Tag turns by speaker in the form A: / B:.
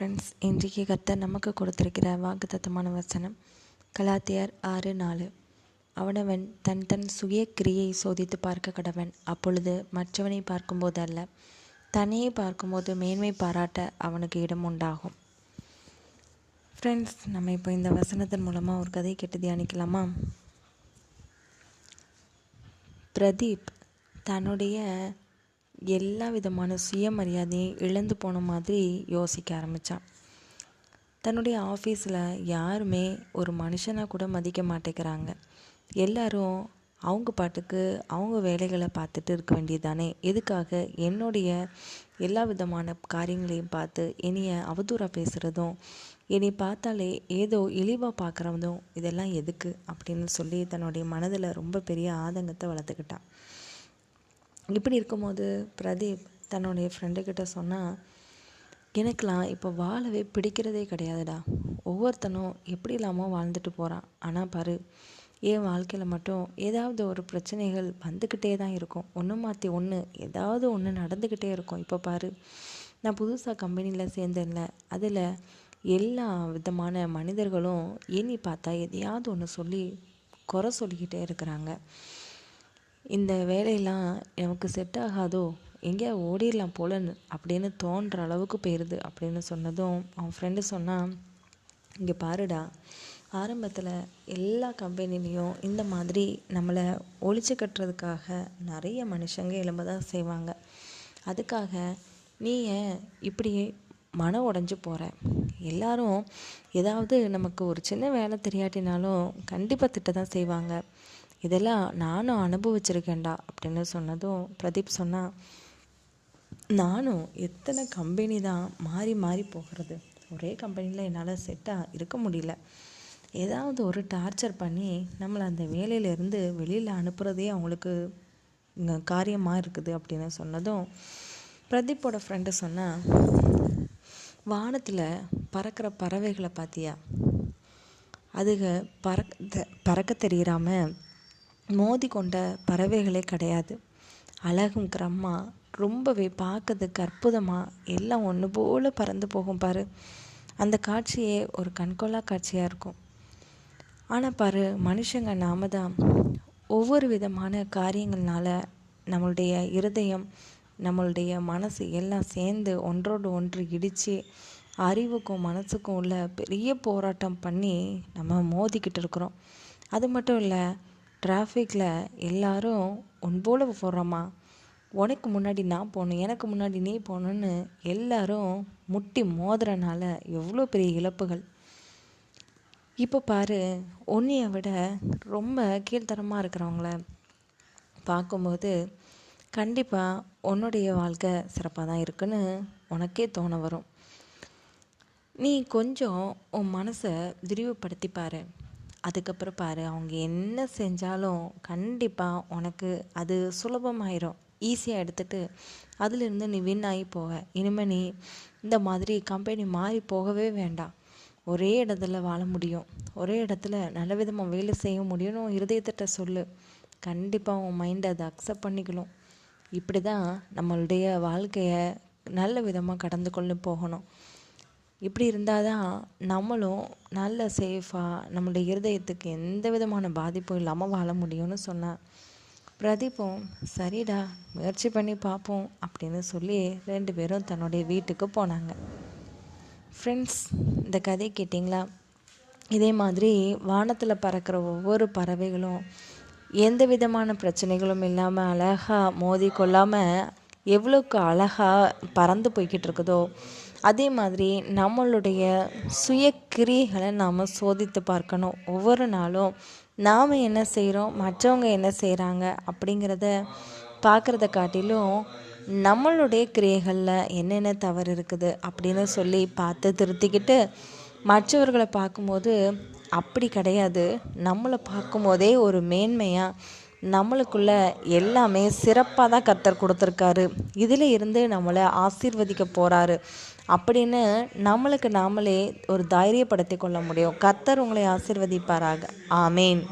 A: Friends இன்றைக்கு கர்த்தர் நமக்கு கொடுத்திருக்கிற வாக்குத்தத்தமான வசனம் கலாத்தியார் ஆறு நாலு. அவனவன் தன் தன் சுய கிரியை சோதித்து பார்க்க கடவன். அப்பொழுது மற்றவனை பார்க்கும்போது அல்ல தன்னையே பார்க்கும்போது மேன்மை பாராட்ட அவனுக்கு இடம் உண்டாகும். ஃப்ரெண்ட்ஸ் நம்ம இப்போ இந்த வசனத்தின் மூலமாக ஒரு கதை கேட்டு தியானிக்கலாமா? பிரதீப் தன்னுடைய எல்லா விதமான சுயமரியாதையும் இழந்து போன மாதிரி யோசிக்க ஆரம்பித்தான் தன்னுடைய ஆஃபீஸில் யாருமே ஒரு மனுஷனாக கூட மதிக்க மாட்டேங்கிறாங்க. எல்லாரும் அவங்க பாட்டுக்கு அவங்க வேலைகளை பார்த்துட்டு இருக்க வேண்டியதானே எதுக்காக? என்னுடைய எல்லா விதமான காரியங்களையும் பார்த்து என்னைய அவதூறாக பேசுகிறதும் என்னை பார்த்தாலே ஏதோ இழிவாக பார்க்குறதும் இதெல்லாம் எதுக்கு? அப்படின்னு சொல்லி தன்னுடைய மனதில் ரொம்ப பெரிய ஆதங்கத்தை வளர்த்துக்கிட்டான். இப்படி இருக்கும்போது பிரதீப் தன்னுடைய ஃப்ரெண்டுக்கிட்ட சொன்னால் எனக்கெலாம் இப்போ வாழவே பிடிக்கிறதே கிடையாதுடா. ஒவ்வொருத்தனும் எப்படி இல்லாமல் வாழ்ந்துட்டு போகிறான் ஆனால் பாரு என் வாழ்க்கையில் மட்டும் ஏதாவது ஒரு பிரச்சனைகள் வந்துக்கிட்டே தான் இருக்கும். ஒன்று மாற்றி ஒன்று ஏதாவது ஒன்று நடந்துக்கிட்டே இருக்கும். இப்போ பாரு நான் புதுசாக கம்பெனியில் சேர்ந்தேன்ல. அதில் எல்லா விதமான மனிதர்களும் எண்ணி பார்த்தா எதையாவது ஒன்று சொல்லி குறை சொல்லிக்கிட்டே இருக்கிறாங்க. இந்த வேலையெல்லாம் நமக்கு செட் ஆகாதோ? எங்கேயா ஓடிடலாம் போலன்னு அப்படின்னு தோன்ற அளவுக்கு போயிடுது அப்படின்னு சொன்னதும் அவன் ஃப்ரெண்டு சொன்னான் இங்கே பாருடா ஆரம்பத்தில் எல்லா கம்பெனிலையும் இந்த மாதிரி நம்மளை ஒழிச்சு கட்டுறதுக்காக நிறைய மனுஷங்க எழும்ப தான் செய்வாங்க. அதுக்காக நீ ஏன் இப்படி மனம் உடஞ்சி போகிற எல்லாரும் ஏதாவது நமக்கு ஒரு சின்ன வேலை தெரியாட்டினாலும் கண்டிப்பாக திட்ட தான் செய்வாங்க. இதெல்லாம் நானும் அனுபவிச்சிருக்கேன்டா அப்படின்னு சொன்னதும் பிரதீப் சொன்னால் நானும் எத்தனை கம்பெனி தான் மாறி மாறி போகிறது. ஒரே கம்பெனியில் என்னால் செட்டாக இருக்க முடியல. ஏதாவது ஒரு டார்ச்சர் பண்ணி நம்மளை அந்த வேலையிலேருந்து வெளியில் அனுப்புகிறதே அவங்களுக்கு காரியமாக இருக்குது அப்படின்னு சொன்னதும் பிரதீப்போட ஃப்ரெண்டு சொன்னால் வானத்தில் பறக்கிற பறவைகளை பார்த்தியா அதுக பறக்க பறக்க தெரியாமல் மோதி கொண்ட பறவைகளே கிடையாது. அழகும் கிரம்மா ரொம்பவே பார்க்கறதுக்கு அற்புதமாக எல்லாம் ஒன்று போல் பறந்து போகும் பாரு. அந்த காட்சியே ஒரு கண்கொள்ளா காட்சியாக இருக்கும். ஆனால் பாரு மனுஷங்க நாம தான் ஒவ்வொரு விதமான காரியங்கள்னால நம்மளுடைய இருதயம் நம்மளுடைய மனசு எல்லாம் சேர்ந்து ஒன்றோடு ஒன்று இடித்து அறிவுக்கும் மனசுக்கும் உள்ள பெரிய போராட்டம் பண்ணி நம்ம மோதிக்கிட்டு இருக்கிறோம். அது மட்டும் இல்லை டிராஃபிக்கில் எல்லாரும் உன்போல போகிறோமா உனக்கு முன்னாடி நான் போகணும் எனக்கு முன்னாடி நீ போகணுன்னு எல்லாரும் முட்டி மோதுறனால எவ்வளோ பெரிய இழப்புகள். இப்போ பாரு உன்னையை விட ரொம்ப கீழ்த்தரமாக இருக்கிறவங்கள பார்க்கும்போது கண்டிப்பாக உன்னுடைய வாழ்க்கை சிறப்பாக தான் இருக்குன்னு உனக்கே தோண வரும். நீ கொஞ்சம் உன் மனசை விரிவுபடுத்தி பாரு. அதுக்கப்புறம் பாரு அவங்க என்ன செஞ்சாலும் கண்டிப்பாக உனக்கு அது சுலபமாயிரும். ஈஸியாக எடுத்துகிட்டு அதுலேருந்து நீ வின் ஆகி போக இனிமேல் நீ இந்த மாதிரி கம்பெனி மாறி போகவே வேண்டாம். ஒரே இடத்துல வாழ முடியும். ஒரே இடத்துல நல்ல விதமாக வேலை செய்ய முடியும்னு இருதயத்திட்ட சொல்லு. கண்டிப்பாக உன் மைண்டை அதை அக்செப்ட் பண்ணிக்கணும். இப்படி தான் நம்மளுடைய வாழ்க்கையை நல்ல விதமாக கடந்து கொண்டு போகணும். இப்படி இருந்தால் தான் நம்மளும் நல்ல சேஃபாக நம்மளுடைய இருதயத்துக்கு எந்த விதமான பாதிப்பும் இல்லாமல் வாழ முடியும்னு சொன்னேன் பிரதீப்பும் சரிடா முயற்சி பண்ணி பார்ப்போம் அப்படின்னு சொல்லி ரெண்டு பேரும் தன்னுடைய வீட்டுக்கு போனாங்க. ஃப்ரெண்ட்ஸ் இந்த கதை கேட்டிங்களா? இதே மாதிரி வானத்தில் பறக்கிற ஒவ்வொரு பறவைகளும் எந்த விதமான பிரச்சனைகளும் இல்லாமல் அழகாக மோதி கொள்ளாமல் எவ்வளோக்கு அழகாக பறந்து போய்கிட்டு இருக்குதோ அதே மாதிரி நம்மளுடைய சுய கிரியைகளை நாம் சோதித்து பார்க்கணும். ஒவ்வொரு நாளும் நாம் என்ன செய்கிறோம் மற்றவங்க என்ன செய்கிறாங்க அப்படிங்கிறத பார்க்குறத காட்டிலும் நம்மளுடைய கிரியைகளில் என்னென்ன தவறு இருக்குது அப்படின்னு சொல்லி பார்த்து திருத்திக்கிட்டு மற்றவர்களை பார்க்கும்போது அப்படி கிடையாது. நம்மளை பார்க்கும்போதே ஒரு மேன்மையாக நம்மளுக்குள்ள எல்லாமே சிறப்பாக தான் கர்த்தர் கொடுத்துருக்காரு. இதில் இருந்து நம்மளை ஆசீர்வதிக்க போகிறாரு அப்படின்னு நம்மளுக்கு நாமளே ஒரு தைரியப்படுத்தி கொள்ள முடியும். கர்த்தர் உங்களை ஆசீர்வதிப்பாராக. ஆமேன்.